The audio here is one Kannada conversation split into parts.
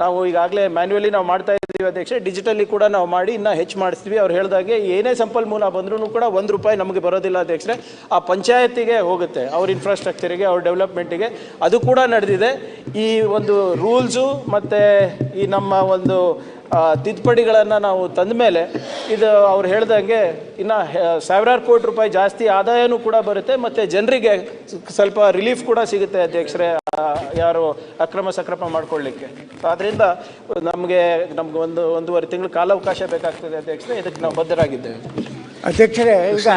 ನಾವು ಈಗಾಗಲೇ ಮ್ಯಾನ್ಯುವಲಿ ನಾವು ಮಾಡ್ತಾ ಇದ್ದೀವಿ ಅಧ್ಯಕ್ಷ ಡಿಜಿಟಲಿ ಕೂಡ ನಾವು ಮಾಡಿ, ಇನ್ನೂ ಹೆಚ್ಚು ಮಾಡಿಸ್ತೀವಿ. ಅವ್ರು ಹೇಳಿದಾಗೆ ಏನೇ ಸಂಪನ್ಮೂಲ ಬಂದ್ರೂ ಕೂಡ ಒಂದು ರೂಪಾಯಿ ನಮಗೆ ಬರೋದಿಲ್ಲ ಅಧ್ಯಕ್ಷರೆ. ಆ ಪಂಚಾಯತಿಗೆ ಹೋಗುತ್ತೆ, ಅವ್ರ ಇನ್ಫ್ರಾಸ್ಟ್ರಕ್ಚರಿಗೆ ಅವ್ರ ಡೆವಲಪ್ಮೆಂಟಿಗೆ ಅದು ಕೂಡ ನಡೆದಿದೆ. ಈ ಒಂದು ರೂಲ್ಸು ಮತ್ತು ಈ ನಮ್ಮ ಒಂದು ತಿದ್ದುಪಡಿಗಳನ್ನು ನಾವು ತಂದ ಮೇಲೆ ಇದು ಅವ್ರು ಹೇಳ್ದಂಗೆ ಇನ್ನು ಸಾವಿರಾರು ಕೋಟಿ ರೂಪಾಯಿ ಜಾಸ್ತಿ ಆದಾಯನೂ ಕೂಡ ಬರುತ್ತೆ ಮತ್ತು ಜನರಿಗೆ ಸ್ವಲ್ಪ ರಿಲೀಫ್ ಕೂಡ ಸಿಗುತ್ತೆ ಅಧ್ಯಕ್ಷರೇ ಯಾರು ಅಕ್ರಮ ಸಕ್ರಮ ಮಾಡ್ಕೊಳ್ಳಿಕ್ಕೆ. ಆದ್ದರಿಂದ ನಮಗೆ ನಮ್ಗೆ ಒಂದು ಒಂದೂವರೆ ತಿಂಗಳು ಕಾಲಾವಕಾಶ ಬೇಕಾಗ್ತದೆ ಅಧ್ಯಕ್ಷರೇ ಇದಕ್ಕೆ ನಾವು ಬದ್ಧರಾಗಿದ್ದೇವೆ. ಅಧ್ಯಕ್ಷರೇ ಈಗ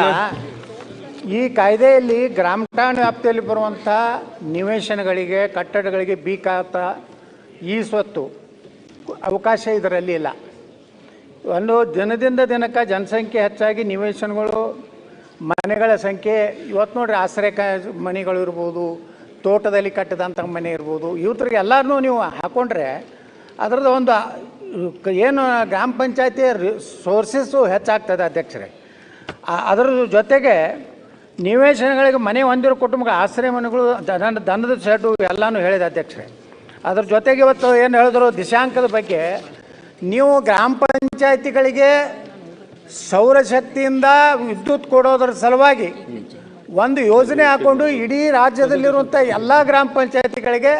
ಈ ಕಾಯ್ದೆಯಲ್ಲಿ ಗ್ರಾಮ ಠಾಣೆ ವ್ಯಾಪ್ತಿಯಲ್ಲಿ ಬರುವಂಥ ನಿವೇಶನಗಳಿಗೆ ಕಟ್ಟಡಗಳಿಗೆ ಬೀಕಾತ ಈ ಸ್ವತ್ತು ಅವಕಾಶ ಇದರಲ್ಲಿ ಇಲ್ಲ. ಒಂದು ದಿನದಿಂದ ದಿನಕ್ಕೆ ಜನಸಂಖ್ಯೆ ಹೆಚ್ಚಾಗಿ ನಿವೇಶನಗಳು, ಮನೆಗಳ ಸಂಖ್ಯೆ, ಇವತ್ತು ನೋಡ್ರಿ ಆಶ್ರಯ ಮನೆಗಳು ಇರ್ಬೋದು, ತೋಟದಲ್ಲಿ ಕಟ್ಟಿದಂಥ ಮನೆ ಇರ್ಬೋದು ಇವ್ರಿಗೆ ಎಲ್ಲರನ್ನೂ ನೀವು ಹಾಕ್ಕೊಂಡ್ರೆ ಅದರದ್ದು ಒಂದು, ಏನು ಗ್ರಾಮ ಪಂಚಾಯತಿ ಸೋರ್ಸಸ್ಸು ಹೆಚ್ಚಾಗ್ತದೆ ಅಧ್ಯಕ್ಷರೇ. ಅದರ ಜೊತೆಗೆ ನಿವೇಶನಗಳಿಗೆ ಮನೆ ಹೊಂದಿರೋ ಕುಟುಂಬಕ್ಕೆ ಆಶ್ರಯ ಮನೆಗಳು ದನ ದನದ ಶೆಡ್ಡು ಎಲ್ಲನೂ ಹೇಳಿದೆ ಅಧ್ಯಕ್ಷರೇ. ಅದ್ರ ಜೊತೆಗೆ ಇವತ್ತು ಏನು ಹೇಳಿದ್ರು, ದಿಶಾಂಕದ ಬಗ್ಗೆ, ನೀವು ಗ್ರಾಮ ಪಂಚಾಯತಿಗಳಿಗೆ ಸೌರಶಕ್ತಿಯಿಂದ ವಿದ್ಯುತ್ ಕೊಡೋದ್ರ ಸಲುವಾಗಿ ಒಂದು ಯೋಜನೆ ಹಾಕೊಂಡು ಇಡೀ ರಾಜ್ಯದಲ್ಲಿರುವಂಥ ಎಲ್ಲ ಗ್ರಾಮ ಪಂಚಾಯತಿಗಳಿಗೆ,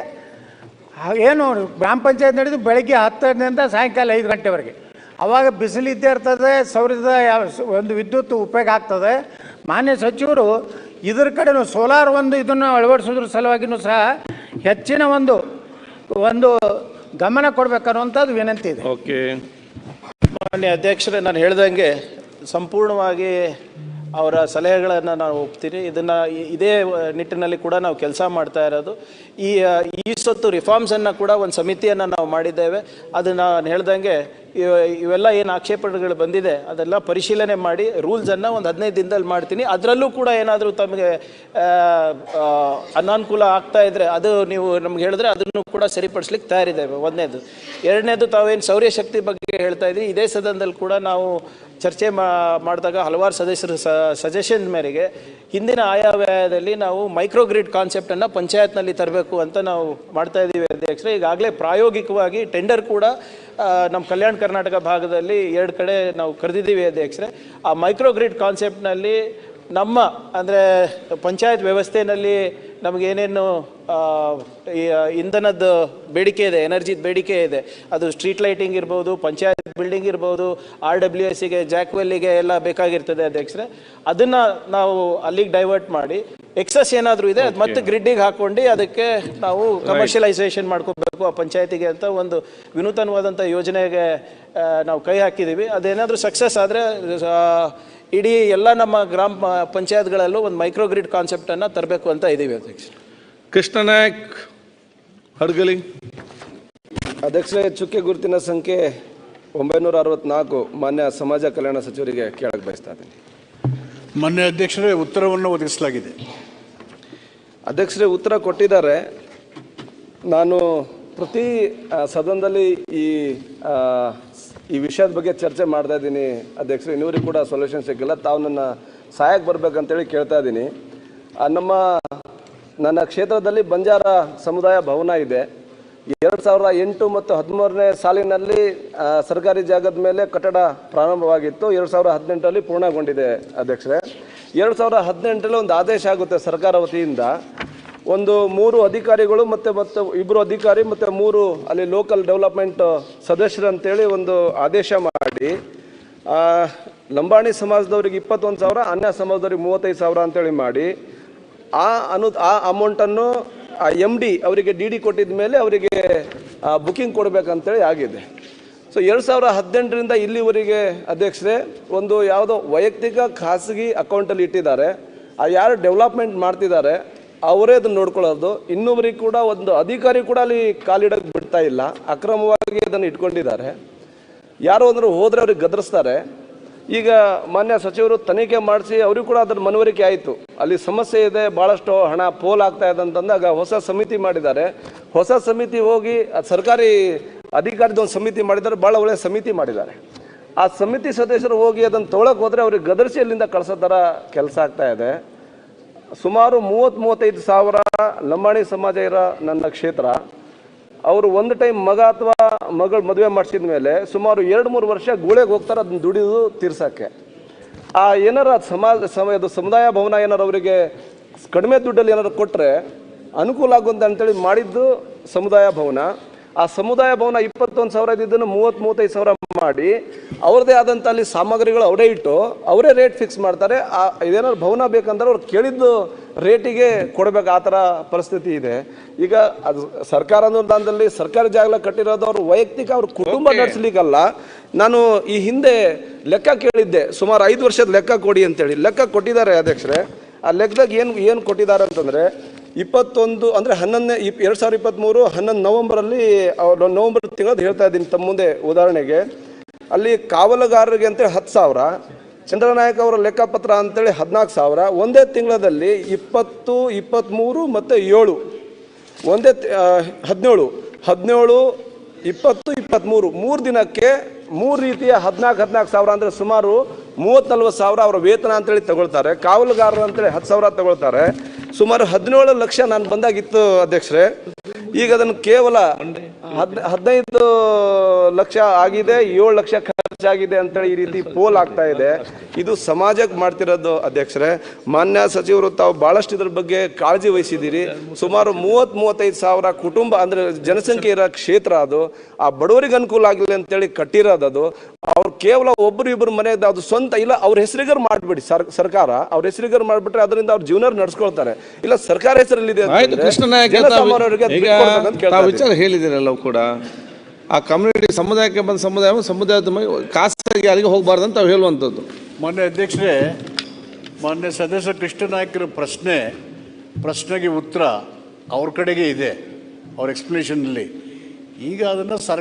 ಏನು ಗ್ರಾಮ ಪಂಚಾಯತ್ ನಡೆದು ಬೆಳಗ್ಗೆ ಹತ್ತರಿಂದ ಸಾಯಂಕಾಲ ಐದು ಗಂಟೆವರೆಗೆ. ಅವಾಗ ಬಿಸಿಲಿದ್ದೇ ಇರ್ತದೆ, ಸೌರದ ಒಂದು ವಿದ್ಯುತ್ ಉಪಯೋಗ ಆಗ್ತದೆ. ಮಾನ್ಯ ಸಚಿವರು ಇದ್ರ ಕಡೆನೂ ಸೋಲಾರ್ ಒಂದು ಇದನ್ನು ಅಳವಡಿಸೋದ್ರ ಸಲುವಾಗಿಯೂ ಸಹ ಹೆಚ್ಚಿನ ಒಂದು ಒಂದು ಗಮನ ಕೊಡಬೇಕನ್ನುವಂಥದ್ದು ವಿನಂತಿ ಇದೆ. ಓಕೆ. ಮಾನ್ಯ ಅಧ್ಯಕ್ಷರೇ ನಾನು ಹೇಳ್ದಂಗೆ ಸಂಪೂರ್ಣವಾಗಿ ಅವರ ಸಲಹೆಗಳನ್ನು ನಾವು ಒಪ್ತೀನಿ. ಇದನ್ನು ಇದೇ ನಿಟ್ಟಿನಲ್ಲಿ ಕೂಡ ನಾವು ಕೆಲಸ ಮಾಡ್ತಾ ಇರೋದು. ಈ ಈ ಸೊತ್ತು ರಿಫಾರ್ಮ್ಸನ್ನು ಕೂಡ ಒಂದು ಸಮಿತಿಯನ್ನು ನಾವು ಮಾಡಿದ್ದೇವೆ. ಅದನ್ನು ನಾನು ಹೇಳ್ದಂಗೆ ಇವೆಲ್ಲ ಏನು ಆಕ್ಷೇಪಣೆಗಳು ಬಂದಿದೆ, ಅದೆಲ್ಲ ಪರಿಶೀಲನೆ ಮಾಡಿ ರೂಲ್ಸನ್ನು ಒಂದು ಹದಿನೈದು ದಿನದಲ್ಲಿ ಮಾಡ್ತೀನಿ. ಅದರಲ್ಲೂ ಕೂಡ ಏನಾದರೂ ತಮಗೆ ಅನಾನುಕೂಲ ಆಗ್ತಾ ಇದ್ದರೆ ಅದು ನೀವು ನಮ್ಗೆ ಹೇಳಿದ್ರೆ ಅದನ್ನು ಕೂಡ ಸರಿಪಡಿಸ್ಲಿಕ್ಕೆ ತಯಾರಿದ್ದೇವೆ ಒಂದನೇದು ಎರಡನೇದು ತಾವೇನು ಸೌರ್ಯಶಕ್ತಿ ಬಗ್ಗೆ ಹೇಳ್ತಾ ಇದ್ರಿ, ಇದೇ ಸದನದಲ್ಲಿ ಕೂಡ ನಾವು ಚರ್ಚೆ ಮಾಡಿದಾಗ ಹಲವಾರು ಸದಸ್ಯರು ಸಜೆಷನ್ ಮೇರೆಗೆ ಹಿಂದಿನ ಆಯವ್ಯಯದಲ್ಲಿ ನಾವು ಮೈಕ್ರೋಗ್ರಿಡ್ ಕಾನ್ಸೆಪ್ಟನ್ನು ಪಂಚಾಯತ್ನಲ್ಲಿ ತರಬೇಕು ಅಂತ ನಾವು ಮಾಡ್ತಾ ಇದ್ದೀವಿ ಅಧ್ಯಕ್ಷರೇ. ಈಗಾಗಲೇ ಪ್ರಾಯೋಗಿಕವಾಗಿ ಟೆಂಡರ್ ಕೂಡ ನಮ್ಮ ಕಲ್ಯಾಣ ಕರ್ನಾಟಕ ಭಾಗದಲ್ಲಿ ಎರಡು ಕಡೆ ನಾವು ಕರೆದಿದ್ದೀವಿ ಅಧ್ಯಕ್ಷರೇ. ಆ ಮೈಕ್ರೋಗ್ರಿಡ್ ಕಾನ್ಸೆಪ್ಟ್ನಲ್ಲಿ ನಮ್ಮ, ಅಂದರೆ, ಪಂಚಾಯತ್ ವ್ಯವಸ್ಥೆಯಲ್ಲಿ ನಮಗೇನೇನು ಏನೇನು ಈ ಇಂಧನದ ಬೇಡಿಕೆ ಇದೆ ಎನರ್ಜಿದ ಬೇಡಿಕೆ ಇದೆ. ಅದು ಸ್ಟ್ರೀಟ್ ಲೈಟಿಂಗ್ ಇರ್ಬೋದು ಪಂಚಾಯತ್ ಬಿಲ್ಡಿಂಗ್ ಇರ್ಬೋದು ಆರ್ ಡಬ್ಲ್ಯೂ ಎಸ್ಸಿಗೆ ಜಾಕ್ವೆಲ್ಲಿಗೆ ಎಲ್ಲ ಬೇಕಾಗಿರ್ತದೆ ಅಧ್ಯಕ್ಷರೇ. ಅದನ್ನು ನಾವು ಅಲ್ಲಿಗೆ ಡೈವರ್ಟ್ ಮಾಡಿ ಎಕ್ಸಸ್ ಏನಾದರೂ ಇದೆ ಅದು ಮತ್ತೆ ಗ್ರಿಡ್ಡಿಗೆ ಹಾಕೊಂಡು ಅದಕ್ಕೆ ನಾವು ಕಮರ್ಷಿಯಲೈಸೇಷನ್ ಮಾಡ್ಕೋಬೇಕು ಆ ಪಂಚಾಯತಿಗೆ ಅಂತ ಒಂದು ವಿನೂತನವಾದಂಥ ಯೋಜನೆಗೆ ನಾವು ಕೈ ಹಾಕಿದ್ದೀವಿ ಅದೇನಾದರೂ ಸಕ್ಸಸ್ ಆದರೆ ಇಡೀ ಎಲ್ಲ ನಮ್ಮ ಗ್ರಾಮ ಪಂಚಾಯತ್ಗಳಲ್ಲೂ ಒಂದು ಮೈಕ್ರೋಗ್ರಿಡ್ ಕಾನ್ಸೆಪ್ಟನ್ನು ತರಬೇಕು ಅಂತ ಇದ್ದೀವಿ ಅಧ್ಯಕ್ಷ. ಕೃಷ್ಣ ನಾಯಕ್ ಹಡ್ಗಲಿ ಅಧ್ಯಕ್ಷರೇ ಚುಕ್ಕೆ ಗುರುತಿನ ಸಂಖ್ಯೆ ಒಂಬೈನೂರ ಅರವತ್ನಾಲ್ಕು ಮಾನ್ಯ ಸಮಾಜ ಕಲ್ಯಾಣ ಸಚಿವರಿಗೆ ಕೇಳಕ್ಕೆ ಬಯಸ್ತಾ ಇದ್ದೀನಿ. ಮಾನ್ಯ ಅಧ್ಯಕ್ಷರೇ ಉತ್ತರವನ್ನು ಒದಗಿಸಲಾಗಿದೆ. ಅಧ್ಯಕ್ಷರೇ ಉತ್ತರ ಕೊಟ್ಟಿದ್ದಾರೆ. ನಾನು ಪ್ರತಿ ಸದನದಲ್ಲಿ ಈ ಈ ವಿಷಯದ ಬಗ್ಗೆ ಚರ್ಚೆ ಮಾಡ್ತಾ ಇದ್ದೀನಿ. ಅಧ್ಯಕ್ಷರು, ಇನ್ನೂರಿಗೆ ಕೂಡ ಸೊಲ್ಯೂಷನ್ ಸಿಕ್ಕಿಲ್ಲ. ತಾವು ನನ್ನ ಸಹಾಯಕ್ಕೆ ಬರಬೇಕಂತೇಳಿ ಕೇಳ್ತಾ ಇದ್ದೀನಿ. ನಮ್ಮ, ನನ್ನ ಕ್ಷೇತ್ರದಲ್ಲಿ ಬಂಜಾರ ಸಮುದಾಯ ಭವನ ಇದೆ. ಎರಡು ಸಾವಿರದ ಎಂಟು ಮತ್ತು ಹದಿಮೂರನೇ ಸಾಲಿನಲ್ಲಿ ಸರ್ಕಾರಿ ಜಾಗದ ಮೇಲೆ ಕಟ್ಟಡ ಪ್ರಾರಂಭವಾಗಿತ್ತು. ಎರಡು ಸಾವಿರದ ಹದಿನೆಂಟರಲ್ಲಿ ಪೂರ್ಣಗೊಂಡಿದೆ. ಅಧ್ಯಕ್ಷರೇ, ಎರಡು ಸಾವಿರದ ಹದಿನೆಂಟರಲ್ಲಿ ಒಂದು ಆದೇಶ ಆಗುತ್ತೆ ಸರ್ಕಾರ ವತಿಯಿಂದ. ಒಂದು ಮೂರು ಅಧಿಕಾರಿಗಳು ಮತ್ತು ಮತ್ತು ಇಬ್ಬರು ಅಧಿಕಾರಿ ಮತ್ತು ಮೂರು ಅಲ್ಲಿ ಲೋಕಲ್ ಡೆವಲಪ್ಮೆಂಟ್ ಸದಸ್ಯರು ಅಂತೇಳಿ ಒಂದು ಆದೇಶ ಮಾಡಿ. ಲಂಬಾಣಿ ಸಮಾಜದವ್ರಿಗೆ ಇಪ್ಪತ್ತೊಂದು ಸಾವಿರ, ಅನ್ಯ ಸಮಾಜದವ್ರಿಗೆ ಮೂವತ್ತೈದು ಸಾವಿರ ಅಂತೇಳಿ ಮಾಡಿ. ಆ ಅನು, ಆ ಅಮೌಂಟನ್ನು ಆ ಎಂ ಡಿ ಅವರಿಗೆ ಡಿ ಡಿ ಕೊಟ್ಟಿದ ಮೇಲೆ ಅವರಿಗೆ ಬುಕಿಂಗ್ ಕೊಡಬೇಕಂತೇಳಿ ಆಗಿದೆ. ಸೊ ಎರಡು ಸಾವಿರ ಹದಿನೆಂಟರಿಂದ ಇಲ್ಲಿವರೆಗೆ ಅಧ್ಯಕ್ಷರೇ, ಒಂದು ಯಾವುದೋ ವೈಯಕ್ತಿಕ ಖಾಸಗಿ ಅಕೌಂಟಲ್ಲಿ ಇಟ್ಟಿದ್ದಾರೆ. ಆ ಯಾರು ಡೆವಲಪ್ಮೆಂಟ್ ಮಾಡ್ತಿದ್ದಾರೆ ಅವರೇ ಅದನ್ನು ನೋಡ್ಕೊಳ್ಳೋದು. ಇನ್ನೊಬ್ಬರಿಗೆ ಕೂಡ ಒಂದು ಅಧಿಕಾರಿ ಕೂಡ ಅಲ್ಲಿ ಕಾಲಿಡಕ್ಕೆ ಬಿಡ್ತಾ ಇಲ್ಲ. ಅಕ್ರಮವಾಗಿ ಅದನ್ನು ಇಟ್ಕೊಂಡಿದ್ದಾರೆ. ಯಾರೋ ಅಂದರು ಹೋದರೆ ಅವ್ರಿಗೆ ಗದರಿಸ್ತಾರೆ. ಈಗ ಮಾನ್ಯ ಸಚಿವರು ತನಿಖೆ ಮಾಡಿಸಿ ಅವ್ರಿಗೂ ಕೂಡ ಅದ್ರ ಮನವರಿಕೆ ಆಯಿತು. ಅಲ್ಲಿ ಸಮಸ್ಯೆ ಇದೆ ಭಾಳಷ್ಟು ಹಣ ಪೋಲ್ ಆಗ್ತಾ ಇದೆ ಅಂತಂದಾಗ ಹೊಸ ಸಮಿತಿ ಮಾಡಿದ್ದಾರೆ. ಹೊಸ ಸಮಿತಿ ಹೋಗಿ ಸರ್ಕಾರಿ ಅಧಿಕಾರಿದ ಒಂದು ಸಮಿತಿ ಮಾಡಿದ್ದಾರೆ ಭಾಳ ಒಳ್ಳೆಯ ಸಮಿತಿ ಮಾಡಿದ್ದಾರೆ. ಆ ಸಮಿತಿ ಸದಸ್ಯರು ಹೋಗಿ ಅದನ್ನು ತೊಗೊಳಕ್ಕೆ ಹೋದರೆ ಅವ್ರಿಗೆ ಗದರಿಸಿ ಅಲ್ಲಿಂದ ಕಳಿಸೋ ಥರ ಕೆಲಸ ಆಗ್ತಾ ಇದೆ. ಸುಮಾರು ಮೂವತ್ತು ಮೂವತ್ತೈದು ಸಾವಿರ ಲಂಬಾಣಿ ಸಮಾಜ ಇರೋ ನನ್ನ ಕ್ಷೇತ್ರ. ಅವರು ಒಂದು ಟೈಮ್ ಮಗ ಅಥವಾ ಮಗಳು ಮದುವೆ ಮಾಡಿಸಿದ ಮೇಲೆ ಸುಮಾರು ಎರಡು ಮೂರು ವರ್ಷ ಗೂಳೆಗೆ ಹೋಗ್ತಾರೆ ಅದನ್ನ ದುಡಿದು ತೀರ್ಸೋಕ್ಕೆ. ಆ ಏನಾರ ಸಮಾಜ ಸಮಯದ ಸಮುದಾಯ ಭವನ ಏನಾರು ಅವರಿಗೆ ಕಡಿಮೆ ದುಡ್ಡಲ್ಲಿ ಏನಾರು ಕೊಟ್ಟರೆ ಅನುಕೂಲ ಆಗುವಂತ ಅಂತೇಳಿ ಮಾಡಿದ್ದು ಸಮುದಾಯ ಭವನ. ಆ ಸಮುದಾಯ ಭವನ ಇಪ್ಪತ್ತೊಂದು ಸಾವಿರ ಇದ್ದಿದ್ದನ್ನು ಮೂವತ್ತು ಮೂವತ್ತೈದು ಸಾವಿರ ಮಾಡಿ ಅವ್ರದ್ದೇ ಆದಂಥ ಅಲ್ಲಿ ಸಾಮಗ್ರಿಗಳು ಅವರೇ ಇಟ್ಟು ಅವರೇ ರೇಟ್ ಫಿಕ್ಸ್ ಮಾಡ್ತಾರೆ. ಆ ಇದೇನಾದ್ರು ಭವನ ಬೇಕಂದ್ರೆ ಅವ್ರು ಕೇಳಿದ್ದು ರೇಟಿಗೆ ಕೊಡಬೇಕು ಆ ಥರ ಪರಿಸ್ಥಿತಿ ಇದೆ. ಈಗ ಅದು ಸರ್ಕಾರ ಅನುದಾನದಲ್ಲಿ ಸರ್ಕಾರಿ ಜಾಗ ಕಟ್ಟಿರೋದು ಅವ್ರ ವೈಯಕ್ತಿಕ ಅವ್ರ ಕುಟುಂಬ ನಡೆಸ್ಲಿಕ್ಕಲ್ಲ. ನಾನು ಈ ಹಿಂದೆ ಲೆಕ್ಕ ಕೇಳಿದ್ದೆ ಸುಮಾರು ಐದು ವರ್ಷದ ಲೆಕ್ಕ ಕೊಡಿ ಅಂತೇಳಿ. ಲೆಕ್ಕ ಕೊಟ್ಟಿದ್ದಾರೆ ಅಧ್ಯಕ್ಷರೇ. ಆ ಲೆಕ್ಕದಾಗ ಏನು ಏನು ಕೊಟ್ಟಿದ್ದಾರೆ ಅಂತಂದರೆ ಇಪ್ಪತ್ತೊಂದು, ಅಂದರೆ ಹನ್ನೊಂದನೇ, ಇಪ್, ಎರಡು ಸಾವಿರದ ಇಪ್ಪತ್ತ್ಮೂರು ಹನ್ನೊಂದು ನವಂಬರಲ್ಲಿ ಅವ್ರು ನವಂಬರ್ ತಿಂಗಳದ್ದು ಹೇಳ್ತಾ ಇದ್ದೀನಿ ತಮ್ಮ ಮುಂದೆ ಉದಾಹರಣೆಗೆ. ಅಲ್ಲಿ ಕಾವಲುಗಾರರಿಗೆ ಅಂತೇಳಿ ಹತ್ತು ಸಾವಿರ, ಚಂದ್ರನಾಯಕ ಅವರ ಲೆಕ್ಕಪತ್ರ ಅಂತೇಳಿ ಹದಿನಾಲ್ಕು ಸಾವಿರ, ಒಂದೇ ತಿಂಗಳಲ್ಲಿ ಇಪ್ಪತ್ತು ಇಪ್ಪತ್ತ್ಮೂರು ಮತ್ತು ಏಳು. ಒಂದೇ ಹದಿನೇಳು. ಹದಿನೇಳು, ಇಪ್ಪತ್ತು ಇಪ್ಪತ್ತ್ಮೂರು ಮೂರು ದಿನಕ್ಕೆ ಮೂರು ರೀತಿಯ ಹದಿನಾಲ್ಕು ಹದಿನಾಲ್ಕು ಸಾವಿರ ಅಂದರೆ ಸುಮಾರು ಮೂವತ್ತು ನಲ್ವತ್ತು ಸಾವಿರ ಅವರ ವೇತನ ಅಂತೇಳಿ ತಗೊಳ್ತಾರೆ. ಕಾವಲುಗಾರರು ಅಂತೇಳಿ ಹತ್ತು ಸಾವಿರ ತಗೊಳ್ತಾರೆ. ಸುಮಾರು ಹದಿನೇಳು ಲಕ್ಷ ನಾನು ಬಂದಾಗಿತ್ತು ಅಧ್ಯಕ್ಷರೇ. ಈಗ ಅದನ್ನು ಕೇವಲ ಹದ್, ಹದಿನೈದು ಲಕ್ಷ ಆಗಿದೆ, ಏಳು ಲಕ್ಷ ಖರ್ಚಾಗಿದೆ ಅಂತೇಳಿ ಈ ರೀತಿ ಪೋಲ್ ಆಗ್ತಾ ಇದೆ. ಇದು ಸಮಾಜಕ್ಕೆ ಮಾಡ್ತಿರೋದು ಅಧ್ಯಕ್ಷರೇ. ಮಾನ್ಯ ಸಚಿವರು ತಾವು ಬಹಳಷ್ಟು ಇದ್ರ ಬಗ್ಗೆ ಕಾಳಜಿ ವಹಿಸಿದ್ದೀರಿ. ಸುಮಾರು ಮೂವತ್ತ್, ಮೂವತ್ತೈದು ಸಾವಿರ ಕುಟುಂಬ ಅಂದ್ರೆ ಜನಸಂಖ್ಯೆ ಇರೋ ಕ್ಷೇತ್ರ ಅದು. ಆ ಬಡವರಿಗೆ ಅನುಕೂಲ ಆಗಲಿ ಅಂತೇಳಿ ಕಟ್ಟಿರೋದು ಅದು. ಅವ್ರು ಕೇವಲ ಒಬ್ಬರು ಇಬ್ಬರು ಮನೆ ಅದು ಸ್ವಂತ ಇಲ್ಲ ಅವ್ರ ಹೆಸರಿಗರು ಮಾಡ್ಬಿಡಿ ಸರ್ ಸರ್ಕಾರ. ಅವ್ರ ಹೆಸರಿಗರು ಮಾಡ್ಬಿಟ್ರೆ ಅದರಿಂದ ಅವ್ರ ಜೀವನ ನಡೆಸ್ಕೊಳ್ತಾರೆ. ಇಲ್ಲ ಸರ್ಕಾರ ಹೆಸರಲ್ಲಿದೆ. ವಿಚಾರ ಹೇಳಿದಿರಲ್ಲ ಕೂಡ. ಆ ಕಮ್ಯುನಿಟಿ ಸಮುದಾಯಕ್ಕೆ ಬಂದ ಸಮುದಾಯ ಸಮುದಾಯದ ಖಾಸಗಿ ಯಾರಿಗೆ ಹೋಗಬಾರ್ದು ಅಂತ ಹೇಳುವಂಥದ್ದು. ಮಾನ್ಯ ಅಧ್ಯಕ್ಷರೇ ಮಾನ್ಯ ಸದಸ್ಯ ಕೃಷ್ಣ ನಾಯಕರ ಪ್ರಶ್ನೆ ಪ್ರಶ್ನೆಗೆ ಉತ್ತರ ಅವ್ರ ಕಡೆಗೆ ಇದೆ ಅವ್ರ ಎಕ್ಸ್ಪ್ಲನೇಷನಲ್ಲಿ ಈಗ ಅದನ್ನು ಸರ್ಕಾರ